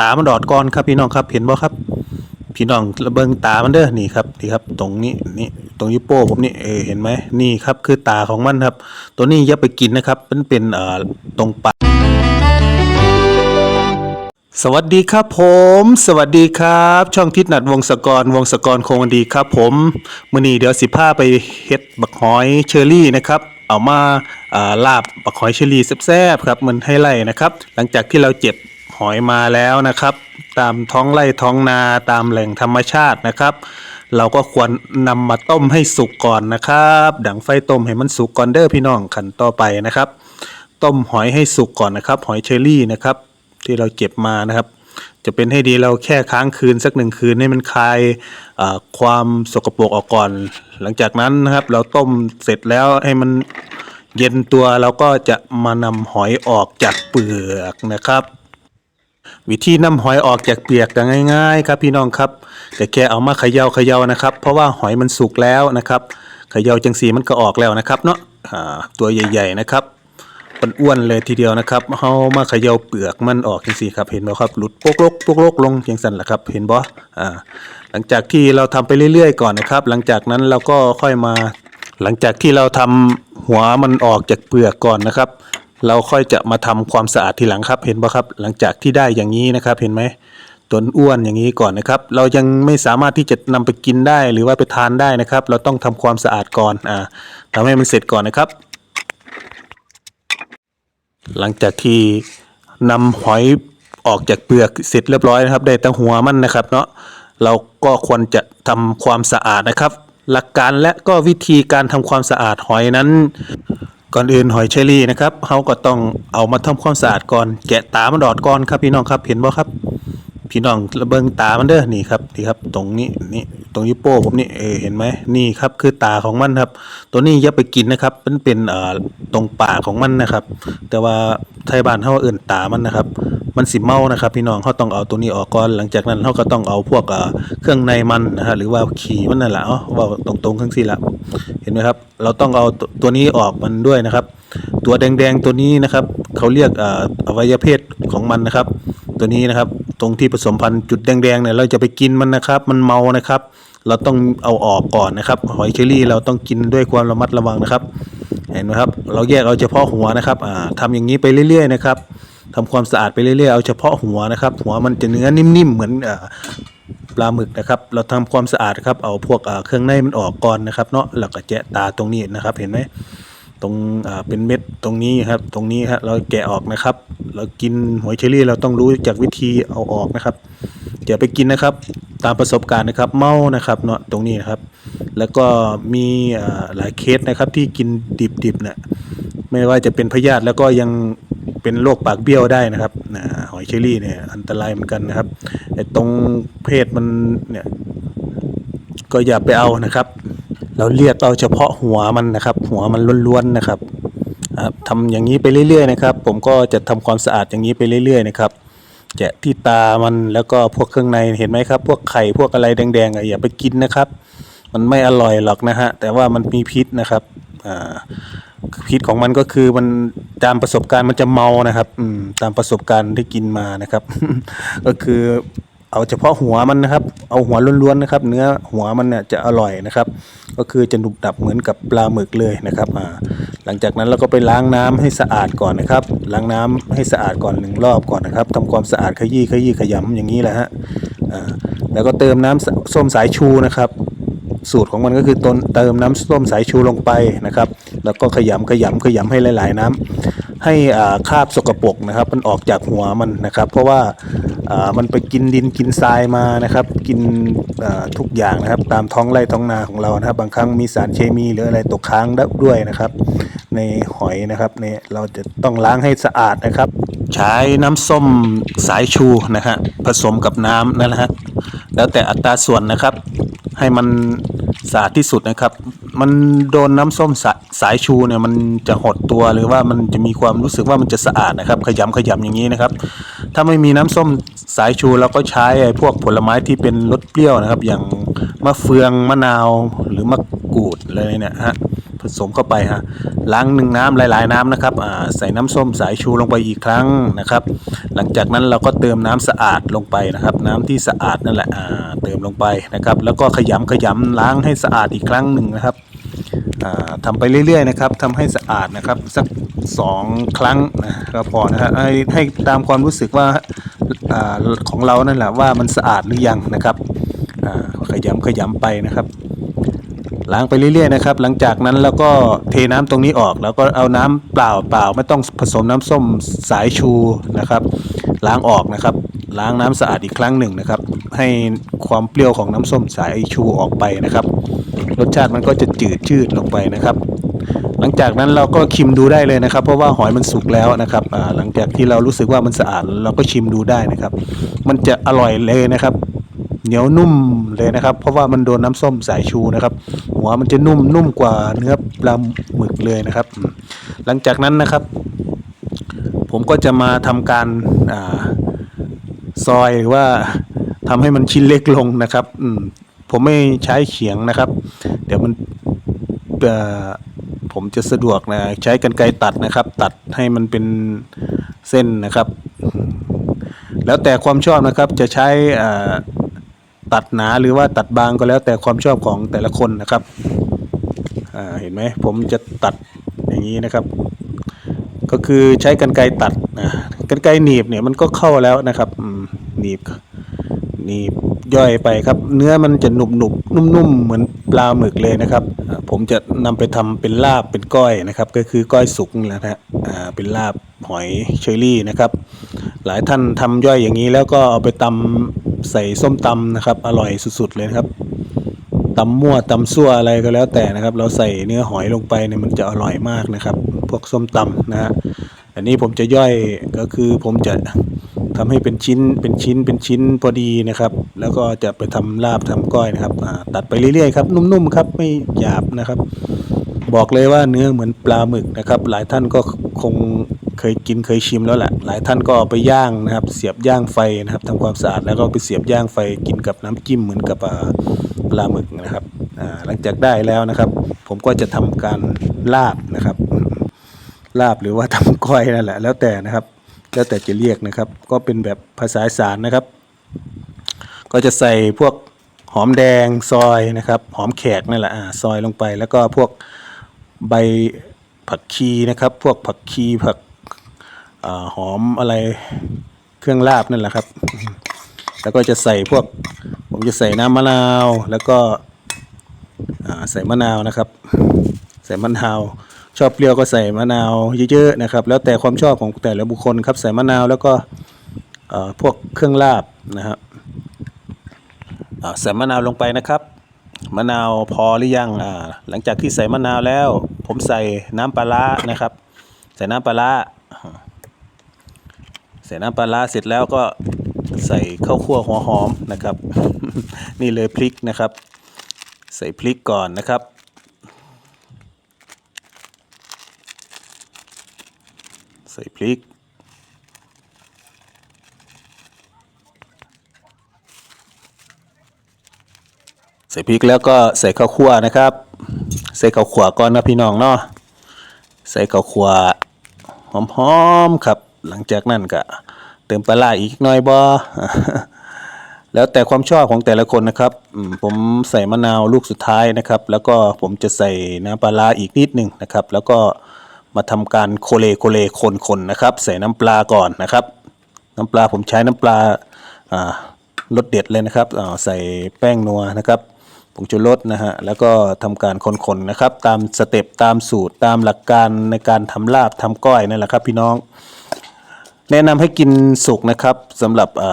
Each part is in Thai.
ตามันดอดก่อนครับพี่น้องครับเห็นบ่ครับ พี่น้องระเบิงตามันเด้อนี่ครับนี่ครับ ตรงนี้นี่ตรงยิโป้ผมนี่เออเห็นไหมนี่ครับคือตาของมันครับ ตัวนี้อย่าไปกินนะครับ มันเป็นเอ่อตรงปากสวัสดีครับผม สวัสดีครับ ช่องทิศนัดวงศกรวงศกรคงวันดีครับ ผมมื้อนี้เดี๋ยวสิพาไปเฮ็ดบักหอยเชอรี่นะครับเอามาอ่าลาบบักหอยเชอรี่แซ่บๆครับมันให้ไล่นะครับ หลังจากที่เราเจ็บ หอยมาแล้วนะครับ ตามท้องไร่ท้องนาตามแหล่งธรรมชาตินะครับ เราก็ควรนำมาต้มให้สุกก่อนนะครับ ดังไฟต้มให้มันสุกก่อนเด้อพี่น้องขันต่อไปนะครับ ต้มหอยให้สุกก่อนนะครับ หอยเชอรี่นะครับ ที่เราเก็บมานะครับ จะเป็นให้ดีเราแค่ค้างคืนสักหนึ่งคืนให้มันคลายความสกปรกออกก่อน หลังจากนั้นนะครับ เราต้มเสร็จแล้วให้มันเย็นตัวเราก็จะมานำหอยออกจากเปลือกนะครับ วิธีนำหอยออกจากเปียกก็ง่ายๆ ครับพี่น้องครับ แต่แค่เอามาเขย่าเขย่านะครับ เพราะว่าหอยมันสุกแล้วนะครับเขย่าจังสีมันก็ออกแล้วนะครับเนาะตัวใหญ่ ๆ นะครับมันอ้วนเลยทีเดียวนะครับเฮามาเขย่าเปลือกมันออกจังสีครับเห็นบ่ครับหลุดโปกลกโปกลกลงจังสันแหละครับ เห็นบ่อ่าหลังจากที่เราทำไปเรื่อยๆ ก่อนนะครับ หลังจากนั้นเราก็ค่อยมาหลังจากที่เราทำหัวมันออกจากเปลือกก่อนนะครับ เราค่อยจะมาทำความสะอาดทีหลังครับ เห็นปะครับ หลังจากที่ได้อย่างนี้นะครับ เห็นไหมต้นอ้วนอย่างนี้ก่อนนะครับ เรายังไม่สามารถที่จะนำไปกินได้หรือว่าไปทานได้นะครับ เราต้องทำความสะอาดก่อนอ่าทำให้มันเสร็จก่อนนะครับ หลังจากที่นำหอยออกจากเปลือกเสร็จเรียบร้อยนะครับ ได้ตั้งหัวมันนะครับเนาะเราก็ควรจะทำความสะอาดนะครับ หลักการและก็วิธีการทำความสะอาดหอยนั้น ก่อนอื่นหอยเชอรี่นะครับเขาก็ต้องเอามาทำความสะอาดก่อนแกะตามันดอดก่อนครับพี่น้องครับเห็นบ่ครับ พี่น้องระเบิงตามันเด้อนี่ครับนี่ครับ ตรงนี้นี่ตรงยิโป้ผมนี่เออเห็นไหมนี่ครับคือตาของมันครับ ตัวนี้อย่าไปกินนะครับ มันเป็นเอ่อตรงปากของมันนะครับ แต่ว่าไทยบ้านเขาเอื่นตามันนะครับ มันสิเมานะครับพี่น้องเขาต้องเอาตัวนี้ออกก่อนหลังจากนั้นเขาก็ต้องเอาพวกเครื่องในมันนะฮะหรือว่าขี่มันนั่นแหละเนาะว่าตรงๆข้างสี่ละเห็นไหมครับ เราต้องเอาตัวนี้ออกมันด้วยนะครับ ตัวแดงๆตัวนี้นะครับเขาเรียกอวัยวะเพศของมันนะครับ ตัวนี้นะครับตรงที่ผสมพันธุ์จุดแดงๆเนี่ยเราจะไปกินมันนะครับ มันเมานะครับ เราต้องเอาออกก่อนนะครับ หอยเชอรี่เราต้องกินด้วยความระมัดระวังนะครับ เห็นไหมครับ เราแยกเอาเฉพาะหัวนะครับอ่าทำอย่างนี้ไปเรื่อย ๆ นะครับ ทำความสะอาดไปเรื่อยๆเอาเฉพาะหัวนะครับ หัวมันจะเนื้อนิ่มๆเหมือนปลาหมึกนะครับ เราทำความสะอาดครับ เอาพวกเครื่องในมันออกก่อนนะครับเนาะแล้วก็แจะตาตรงนี้นะครับ เห็นไหมตรงเป็นเม็ดตรงนี้ครับ ตรงนี้ฮะเราแกะออกนะครับ เรากินหอยเชอรี่เราต้องรู้จากวิธีเอาออกนะครับอย่าไปกินนะครับ ตามประสบการณ์นะครับ เมานะครับเนาะตรงนี้นะครับ แล้วก็มีหลายเคสนะครับที่กินดิบๆเนี่ยไม่ว่าจะเป็นพยาธิแล้วก็ยัง เป็นโรคปากเบี้ยวได้นะครับหอยเชอรี่เนี่ยอันตรายเหมือนกันนะครับไอ้ตรงเพศมันเนี่ยก็อย่าไปเอานะครับ เราเรียกเอาเฉพาะหัวมันนะครับ หัวมันล้วนๆนะครับอ่าทำอย่างนี้ไปเรื่อยๆนะครับ ผมก็จะทำความสะอาดอย่างนี้ไปเรื่อยๆนะครับแกะที่ตามันแล้วก็พวกเครื่องในเห็นไหมครับ พวกไข่พวกอะไรแดงๆอะอย่าไปกินนะครับ มันไม่อร่อยหรอกนะฮะแต่ว่ามันมีพิษนะครับอ่า พิษของมันก็คือมันตามประสบการณ์มันจะเมานะครับ อืมตามประสบการณ์ที่กินมานะครับ ก็คือเอาเฉพาะหัวมันนะครับ เอาหัวล้วนๆนะครับ เนื้อหัวมันเนี่ยจะอร่อยนะครับ ก็คือจะหนุบดับเหมือนกับปลาหมึกเลยนะครับอ่าหลังจากนั้นเราก็ไปล้างน้ำให้สะอาดก่อนนะครับ ล้างน้ำให้สะอาดก่อนหนึ่งรอบก่อนนะครับทำความสะอาดขยี้ขยี้ขยำอย่างนี้แหละฮะอ่าแล้วก็เติมน้ำสส้มสายชูนะครับ สูตรของมันก็คือต้นเติมน้ำส้มสายชูลงไปนะครับ แล้วก็ขยำขยำขยำให้หลาย ๆ น้ำให้อ่าคราบสกปรกนะครับ มันออกจากหัวมันนะครับ เพราะว่าอ่ามันไปกินดินกินทรายมานะครับ กินอ่าทุกอย่างนะครับ ตามท้องไร่ท้องนาของเรานะครับ บางครั้งมีสารเคมีหรืออะไรตกค้างด้วยนะครับ ในหอยนะครับเนี่ยเราจะต้องล้างให้สะอาดนะครับ ใช้น้ำส้มสายชูนะฮะผสมกับน้ำนั่นแหละฮะแล้วแต่อัตราส่วนนะครับ ให้มันสะอาดที่สุดนะครับ มันโดนน้ำส้มสาสายชูเนี่ยมันจะหดตัวหรือว่ามันจะมีความรู้สึกว่ามันจะสะอาดนะครับ ขยำขยำอย่างนี้นะครับ ถ้าไม่มีน้ำส้มสายชูเราก็ใช้ไอ้พวกผลไม้ที่เป็นรสเปรี้ยวนะครับ อย่างมะเฟืองมะนาวหรือมะกรูดอะไรเนี่ยฮะผสมเข้าไปฮะ ล้างหนึ่งน้ำหลาย ๆ น้ำนะครับใส่น้ำส้มสายชูลงไปอีกครั้งนะครับ หลังจากนั้นเราก็เติมน้ำสะอาดลงไปนะครับ น้ำที่สะอาดนั่นแหละเติมลงไปนะครับ แล้วก็ขยำขยำล้างให้สะอาดอีกครั้งหนึ่งนะครับอ่าทำไปเรื่อยๆนะครับทำให้สะอาดนะครับสักสองครั้งนะก็พอนะครับให้ให้ตามความรู้สึกว่าอาของเรานั่นแหละว่ามันสะอาดหรือยังนะครับอ่าขยำขยำไปนะครับ ล้างไปเรื่อยๆนะครับหลังจากนั้นแล้วก็เทน้ำตรงนี้ออก แล้วก็เอาน้ำเปล่าเปล่าไม่ต้องผสมน้ำส้มสายชูนะครับ ล้างออกนะครับ ล้างน้ำสะอาดอีกครั้งหนึ่งนะครับ ให้ความเปรี้ยวของน้ำส้มสายชูออกไปนะครับ รสชาติมันก็จะจืดชืดลงไปนะครับหลังจากนั้นเราก็ชิมดูได้เลยนะครับ เพราะว่าหอยมันสุกแล้วนะครับหลังจากที่เรารู้สึกว่ามันสะอาดเราก็ชิมดูได้นะครับ มันจะอร่อยเลยนะครับ เหนียวนุ่มเลยนะครับ เพราะว่ามันโดนน้ำส้มสายชูนะครับ หัวมันจะนุ่มนุ่มกว่าเนื้อปลาหมึกเลยนะครับ หลังจากนั้นนะครับ ผมก็จะมาทำการอาซอยหรือว่าทำให้มันชิ้นเล็กลงนะครับอืผมไม่ใช้เขียงนะครับ เดี๋ยวมันผมจะสะดวกนะใช้กรรไกรตัดนะครับ ตัดให้มันเป็นเส้นนะครับ แล้วแต่ความชอบนะครับจะใช้ ตัดหนาหรือว่าตัดบางก็แล้วแต่ความชอบของแต่ละคนนะครับเห็นไหมผมจะตัดอย่างนี้นะครับ ก็คือใช้กรรไกรตัดนะกรรไกรหนีบเนี่ยมันก็เข้าแล้วนะครับหนีบหนีบย่อยไปครับ เนื้อมันจะหนุบหนุบนุ่มนุ่มๆเหมือนปลาหมึกเลยนะครับ ผมจะนำไปทำเป็นลาบเป็นก้อยนะครับ ก็คือก้อยสุกนี่แหละนะฮะเป็นลาบหอยเชอรี่นะครับ หลายท่านทำย่อยอย่างนี้แล้วก็เอาไปตำ ใส่ส้มตำนะครับ อร่อยสุดๆเลยนะครับตำมั่วตำซั่วอะไรก็แล้วแต่นะครับ เราใส่เนื้อหอยลงไปเนี่ยมันจะอร่อยมากนะครับ พวกส้มตำนะฮะอันนี้ผมจะย่อยก็คือผมจะทำให้เป็นชิ้นเป็นชิ้นเป็นชิ้นพอดีนะครับ แล้วก็จะไปทำลาบทำก้อยนะครับตัดไปเรื่อยๆครับนุ่มๆครับไม่หยาบนะครับ บอกเลยว่าเนื้อเหมือนปลาหมึกนะครับ หลายท่านก็คง เคยกินเคยชิมแล้วแหละหลายท่านก็ไปย่างนะครับ เสียบย่างไฟนะครับทำความสะอาดแล้วก็ไปเสียบย่างไฟกินกับน้ำจิ้มเหมือนกับปลาหมึกนะครับหลังจากได้แล้วนะครับ ผมก็จะทำการลาบนะครับลาบหรือว่าทำก้อยนั่นแหละแล้วแต่นะครับ แล้วแต่จะเรียกนะครับ ก็เป็นแบบภาษาสานนะครับ ก็จะใส่พวกหอมแดงซอยนะครับ หอมแขกนั่นแหละซอยลงไป แล้วก็พวกใบผักชีนะครับ พวกผักชีผัก หอมอะไรเครื่องลาบนั่นแหละครับ แล้วก็จะใส่พวก ผมจะใส่น้ำมะนาวแล้วก็ใส่มะนาวนะครับ ใส่มะนาวชอบเปรี้ยวก็ใส่มะนาวเยอะๆนะครับ แล้วแต่ความชอบของแต่ละบุคคลครับ ใส่มะนาวแล้วก็พวกเครื่องลาบนะครับใส่มะนาวลงไปนะครับ มะนาวพอหรือยังหลังจากที่ใส่มะนาวแล้ว ผมใส่น้ำปลาร้านะครับ ใส่น้ำปลาร้า ใส่น้ำปลาร้าเสร็จแล้วก็ใส่ข้าวคั่วหัวหอมนะครับ นี่เลยพริกนะครับ ใส่พริกก่อนนะครับ ใส่พริก ใส่พริกแล้วก็ใส่ข้าวคั่วนะครับ ใส่ข้าวขั่วก่อนนะพี่น้องเนาะใส่ข้าวขั่วหอมๆครับ หลังจากนั้นก็เติมปลาอีกน่อยบ่แล้วแต่ความชอบของแต่ละคนนะครับ ผมใส่มะนาวลูกสุดท้ายนะครับ แล้วก็ผมจะใส่น้ำปลาอีกนิดหนึ่งนะครับ แล้วก็มาทำการโคเลโคเลคนๆนนะครับ ใส่น้ำปลาก่อนนะครับ น้ำปลาผมใช้น้ำปลารสเด็ดเลยนะครับอ่าใส่แป้งนัวนะครับผงชูรสนะฮะแล้วก็ทำการคนๆนะครับ ตามสเต็ปตามสูตรตามหลักการในการทำลาบทำก้อยนั่นแหละครับ พี่น้อง แนะนำให้กินสุกนะครับสำหรับอ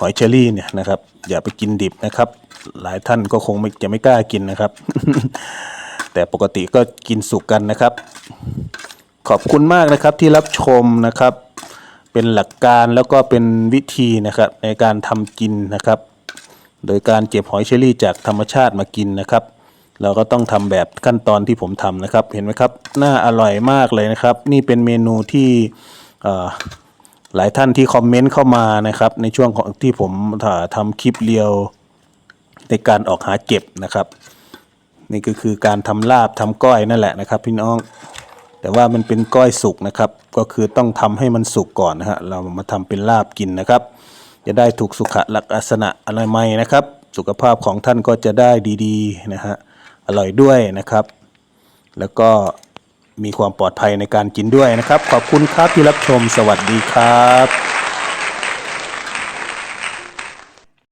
หอยเชอรี่เนี่ยนะครับ อย่าไปกินดิบนะครับ หลายท่านก็คงไม่จะไม่กล้ากินนะครับ แต่ปกติก็กินสุกกันนะครับ ขอบคุณมากนะครับที่รับชมนะครับ เป็นหลักการแล้วก็เป็นวิธีนะครับ ในการทำกินนะครับ โดยการเก็บหอยเชอรี่จากธรรมชาติมากินนะครับ เราก็ต้องทำแบบขั้นตอนที่ผมทำนะครับ เห็นไหมครับน่าอร่อยมากเลยนะครับ นี่เป็นเมนูที่ หลายท่านที่คอมเมนต์เข้ามานะครับ ในช่วงของที่ผมถ่ายทำคลิปเรียวในการออกหาเก็บนะครับ นี่ก็คือการทำลาบทำก้อยนั่นแหละนะครับ พี่น้อง แต่ว่ามันเป็นก้อยสุกนะครับ ก็คือต้องทำให้มันสุกก่อนนะฮะเรามาทำเป็นลาบกินนะครับ จะได้ถูกสุขลักษณะอนามัยนะครับ สุขภาพของท่านก็จะได้ดีๆนะฮะอร่อยด้วยนะครับ แล้วก็ มีความปลอดภัยในการกินด้วยนะครับ ขอบคุณครับที่รับชมสวัสดีครับ